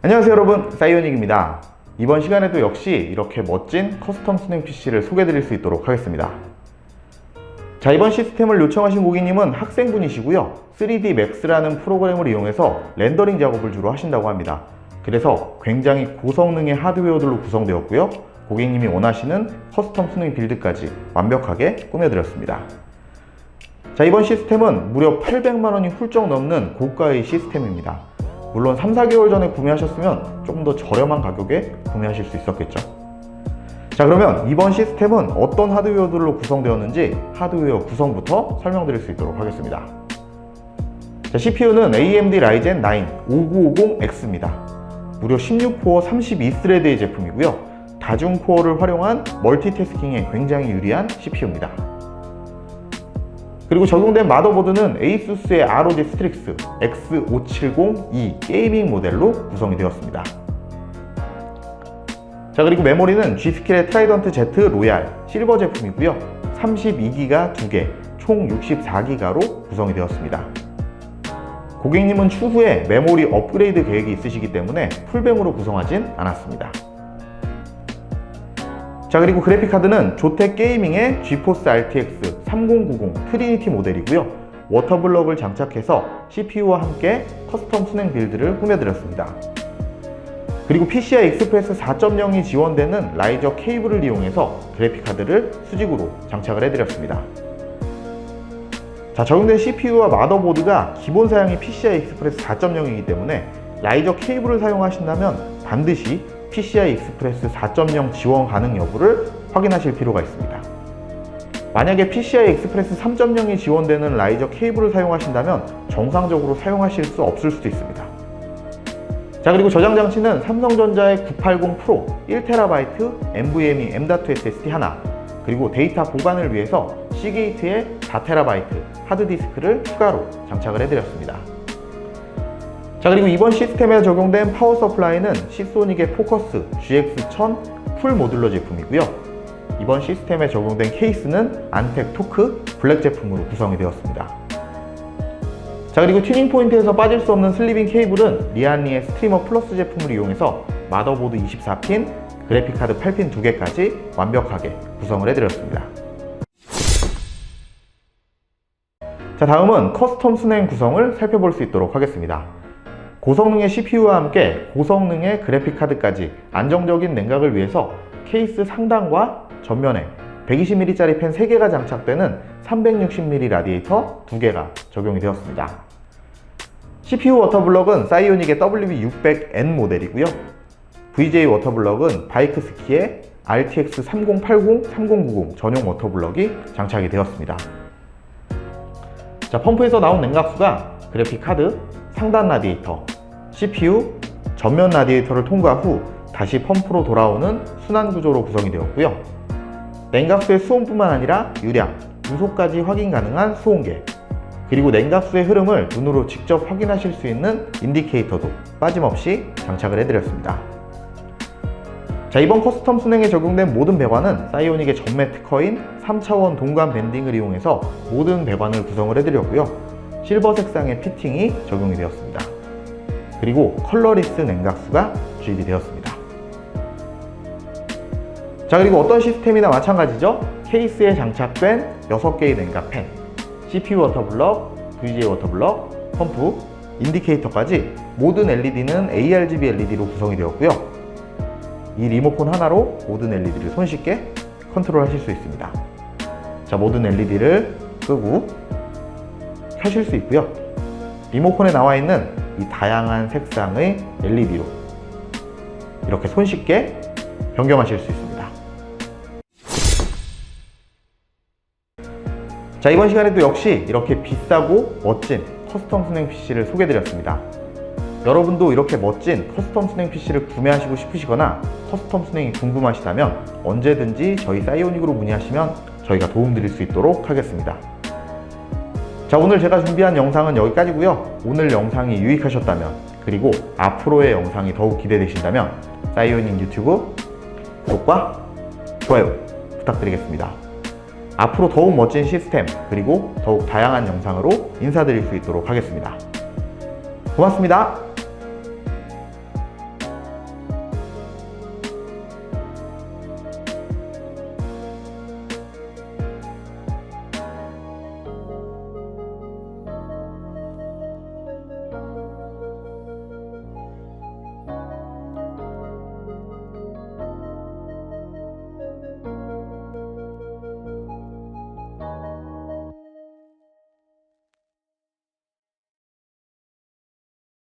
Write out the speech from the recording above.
안녕하세요 여러분. 사이오닉입니다. 이번 시간에도 역시 이렇게 멋진 커스텀 수냉 PC를 소개해 드릴 수 있도록 하겠습니다. 자 이번 시스템을 요청하신 고객님은 학생분이시고요. 3D Max라는 프로그램을 이용해서 렌더링 작업을 주로 하신다고 합니다. 그래서 굉장히 고성능의 하드웨어들로 구성되었고요. 고객님이 원하시는 커스텀 수냉 빌드까지 완벽하게 꾸며드렸습니다. 자 이번 시스템은 무려 800만원이 훌쩍 넘는 고가의 시스템입니다 물론 3, 4개월 전에 구매하셨으면 조금 더 저렴한 가격에 구매하실 수 있었겠죠. 자 그러면 이번 시스템은 어떤 하드웨어들로 구성되었는지 하드웨어 구성부터 설명드릴 수 있도록 하겠습니다. 자, CPU는 AMD Ryzen 9 5950X입니다. 무려 16코어 32스레드의 제품이고요. 다중 코어를 활용한 멀티태스킹에 굉장히 유리한 CPU입니다. 그리고 적용된 마더보드는 ASUS의 ROG 스트릭스 X570E 게이밍 모델로 구성이 되었습니다. 자 그리고 메모리는 G스킬의 트라이던트 Z 로얄 실버 제품이고요. 32기가 2개, 총 64기가로 구성이 되었습니다. 고객님은 추후에 메모리 업그레이드 계획이 있으시기 때문에 풀뱅으로 구성하진 않았습니다. 자 그리고 그래픽카드는 조텍 게이밍의 GeForce RTX 3090 트리니티 모델이고요. 워터블럭을 장착해서 CPU와 함께 커스텀 순행 빌드를 꾸며드렸습니다. 그리고 PCI Express 4.0이 지원되는 라이저 케이블을 이용해서 그래픽카드를 수직으로 장착을 해드렸습니다. 자 적용된 CPU와 마더보드가 기본 사양이 PCI Express 4.0이기 때문에 라이저 케이블을 사용하신다면 반드시 PCI Express 4.0 지원 가능 여부를 확인하실 필요가 있습니다. 만약에 PCI Express 3.0이 지원되는 라이저 케이블을 사용하신다면 정상적으로 사용하실 수 없을 수도 있습니다. 자 그리고 저장 장치는 삼성전자의 980 프로 1TB NVMe M.2 SSD 하나 그리고 데이터 보관을 위해서 C게이트의 4TB 하드디스크를 추가로 장착을 해드렸습니다. 자 그리고 이번 시스템에 적용된 파워 서플라이는 시소닉의 포커스 GX1000 풀 모듈러 제품이고요. 이번 시스템에 적용된 케이스는 안텍 토크 블랙 제품으로 구성이 되었습니다. 자 그리고 튜닝 포인트에서 빠질 수 없는 슬리빙 케이블은 리안리의 스트리머 플러스 제품을 이용해서 마더보드 24핀, 그래픽카드 8핀 2개까지 완벽하게 구성을 해드렸습니다. 자 다음은 커스텀 순행 구성을 살펴볼 수 있도록 하겠습니다. 고성능의 CPU와 함께 고성능의 그래픽카드까지 안정적인 냉각을 위해서 케이스 상단과 전면에 120mm짜리 팬 3개가 장착되는 360mm 라디에이터 2개가 적용이 되었습니다. CPU 워터블럭은 사이오닉의 WB600N 모델이고요. VJ 워터블럭은 바이크스키의 RTX 3080, 3090 전용 워터블럭이 장착이 되었습니다. 자, 펌프에서 나온 냉각수가 그래픽 카드, 상단 라디에이터, CPU, 전면 라디에이터를 통과 후 다시 펌프로 돌아오는 순환 구조로 구성이 되었고요. 냉각수의 수온뿐만 아니라 유량, 유소까지 확인 가능한 수온계, 그리고 냉각수의 흐름을 눈으로 직접 확인하실 수 있는 인디케이터도 빠짐없이 장착을 해드렸습니다. 자, 이번 커스텀 순행에 적용된 모든 배관은 사이오닉의 전매 특허인 3차원 동관 밴딩을 이용해서 모든 배관을 구성을 해드렸고요. 실버 색상의 피팅이 적용이 되었습니다. 그리고 컬러리스 냉각수가 주입이 되었습니다. 자 그리고 어떤 시스템이나 마찬가지죠. 케이스에 장착된 6개의 냉각 팬, CPU 워터블럭, VGA 워터블럭, 펌프, 인디케이터까지 모든 LED는 ARGB LED로 구성이 되었고요. 이 리모컨 하나로 모든 LED를 손쉽게 컨트롤 하실 수 있습니다. 자 모든 LED를 끄고 켜실 수 있고요. 리모컨에 나와 있는 이 다양한 색상의 LED로 이렇게 손쉽게 변경하실 수 있습니다. 자 이번 시간에도 역시 이렇게 비싸고 멋진 커스텀 순행 PC를 소개드렸습니다. 여러분도 이렇게 멋진 커스텀 순행 PC를 구매하시고 싶으시거나 커스텀 순행이 궁금하시다면 언제든지 저희 사이오닉으로 문의하시면 저희가 도움드릴 수 있도록 하겠습니다. 자 오늘 제가 준비한 영상은 여기까지고요 오늘 영상이 유익하셨다면 그리고 앞으로의 영상이 더욱 기대되신다면 사이오닉 유튜브 구독과 좋아요 부탁드리겠습니다 앞으로 더욱 멋진 시스템 그리고 더욱 다양한 영상으로 인사드릴 수 있도록 하겠습니다. 고맙습니다